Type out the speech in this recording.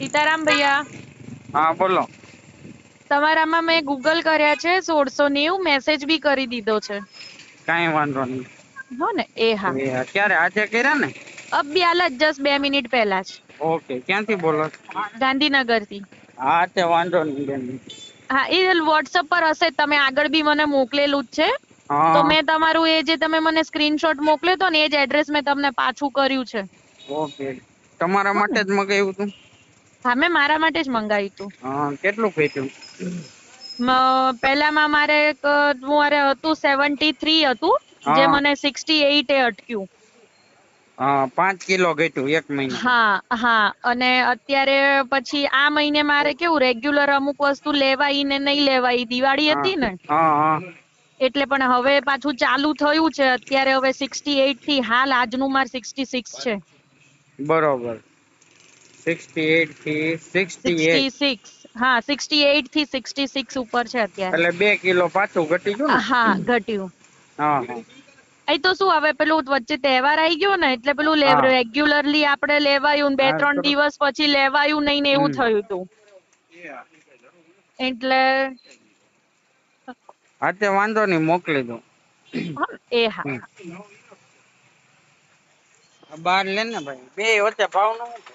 સીતારામ ભૈયા. હા બોલો. તમારામાં મેં ગૂગલ કર્યા છે સોળસો નેવું મેસેજ બી કરી દીધો છે. કાંઈ વાંધો નહીં. હો ને? એ હા. એ અત્યારે આજે કર્યા ને? અબ્યાલ જ જસ્ટ બે મિનિટ પહેલા જ. ઓકે ક્યાંથી બોલો છો? ગાંધીનગરથી. હા તે વાંધો નહીં બેન. હા એ વોટ્સઅપ પર હશે તમે આગળ બી મને મોકલેલું જ છે. હા. તો મેં તમારું એ જે તમે મને સ્ક્રીનશોટ મોકલ્યો તો ને એ જ એડ્રેસ મેં તમને પાછું કર્યું છે. ઓકે. તમારા માટે જ મગાવ્યું હતું? હા મેં મારા માટે જ મંગાવ્યું હતું કેટલું ઘટ્યું પહેલામાં મારે હું મારે હતું સેવન્ટી થ્રી હતું જે મને સિક્સટી એઇટ એ અટક્યું. હા પાંચ કિલો ઘટ્યું એક મહિના. હા હા અને અત્યારે પછી આ મહિને મારે કેવું રેગ્યુલર અમુક વસ્તુ લેવાય ને નહીં લેવાય દિવાળી હતી ને? એટલે પણ હવે પાછું ચાલુ થયું છે અત્યારે હવે સિક્સટી એઇટથી હાલ આજનું માર સિક્સટી સિક્સ છે. બરોબર. સિક્સટી એટથી સિક્સટી સિક્સટી એટ સિક્સ હા સિક્સટી એઇટથી સિક્સટી સિક્સ ઉપર છે અત્યારે. એટલે બે કિલો પાછું ઘટી ગયું ને? હા ઘટ્યું. હા. હા એ તો શું હવે પેલું વચ્ચે તહેવાર આવી ગયો ને એટલે પેલું હા. રેગ્યુલરલી આપણે લેવાયું ને બે હા, ત્રણ તો- દિવસ પછી લેવાયું નહીં ને એવું હમ. થયું હતું એટલે હા તે વાંધો નહીં મોકલી દો હા, એ હા. હમ. બાર લે ને ભાઈ. બે વચ્ચે ભાવનું શું છે?